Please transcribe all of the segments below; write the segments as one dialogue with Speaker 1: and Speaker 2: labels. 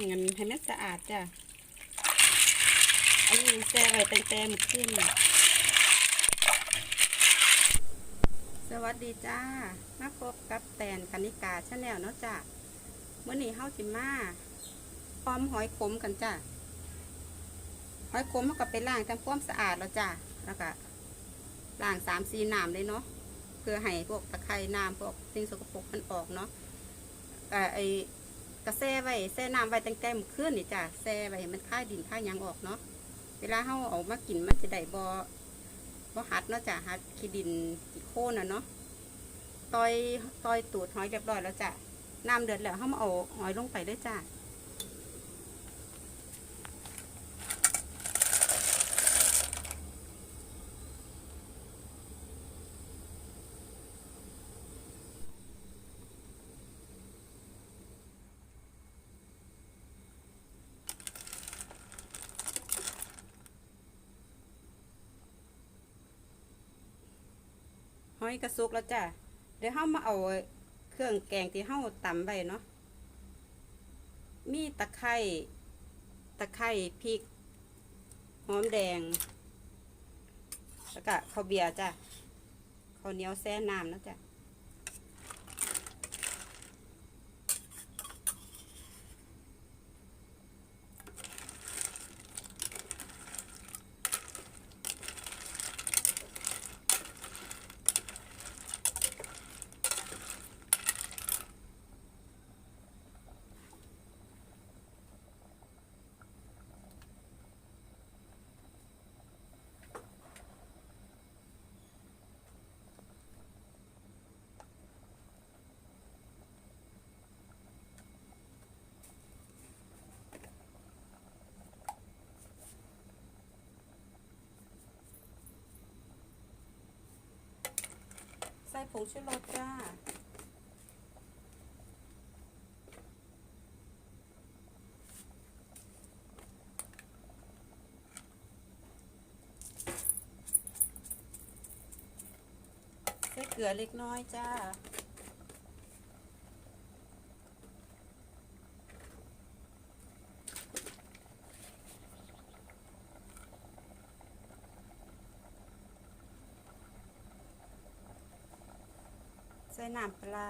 Speaker 1: างเงินให้มันสะอาดจ้ะ อันนี้แช่ไว้ตั้งแต่มื่อคืนสวัสดีจ้า มาพบกับแตนคณิกาชาแนลเนาะจ้ะเมื่อนี้เฮาสิมาพร้อมหอยขมกันจ้ะ หอยขมเขาก็ไปล้างทำความสะอาดแล้วจ้ะ แล้วก็ล้างสามสี่น้ำเลยเนาะเพื่อให้พวกตะไคร่น้ำพวกสิ่งสกปรกมันออกเนาะเอ่ไอ กระแซ่ไว้แซ่น้ำไว้ตั้งแต่เมื่อคืนนี่จ้ะแซ่ไว้ให้มันคายดินคายหยังออกเนาะเวลาเฮาเอามากินมันจะได้บ่บ่หัดเนาะจ้ะหัดขี้ดินขี้โคลนน่ะเนาะต่อยต่อยตูดหอยเรียบร้อยแล้วจ้ะน้ำเดือดแล้วเฮามาเอาหอยลงไปเลยจ้ะ หอยกระซุกแล้วจ้ะเดี๋ยวเฮามาเอาเครื่องแกงที่เฮาตำไว้เนาะมีตะไคร้ตะไคร้พริกหอมแดง แล้วก็ข้าวเบียร์จ้ะข้าวเหนียวแซ่น้ำนะจ้ะ ส่ผงชูรสจ้า ใส่เกลือเล็กน้อยจ้า ใส่น้ำปลา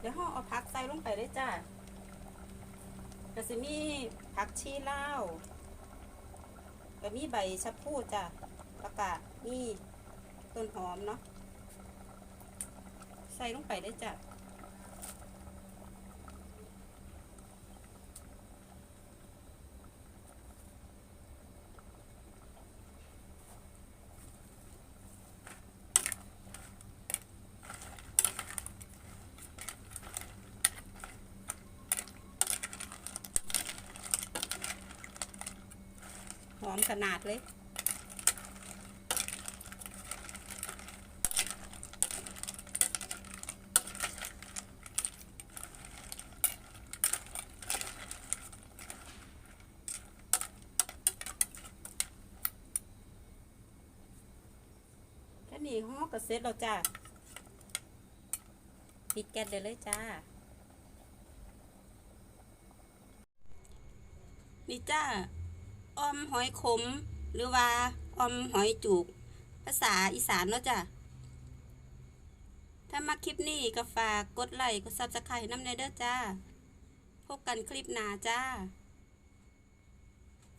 Speaker 1: เดี๋ยวห่อเอาผักใส่ลงไปได้จ้ะกระสมีผักชีเล่าวก็มีใบชะพูจ้ะประกาศมีต้นหอมเนาะใส่ลงไปได้จ้ะ หอมขนาดเลย แค่นี้ห่อก็เสร็จแล้วจ้าปิดแก๊สเดี๋ยวเลยจ้า นี่จ้า อมหอยขม หรือว่าออมหอยจูกภาษาอีสานเนาะจ้ะ ถ้ามาคลิปนี้ก็ฝากกดไลค์ กดซับสไครต์น้ำในเด้อจ้า พบกันคลิปหน้าจ้า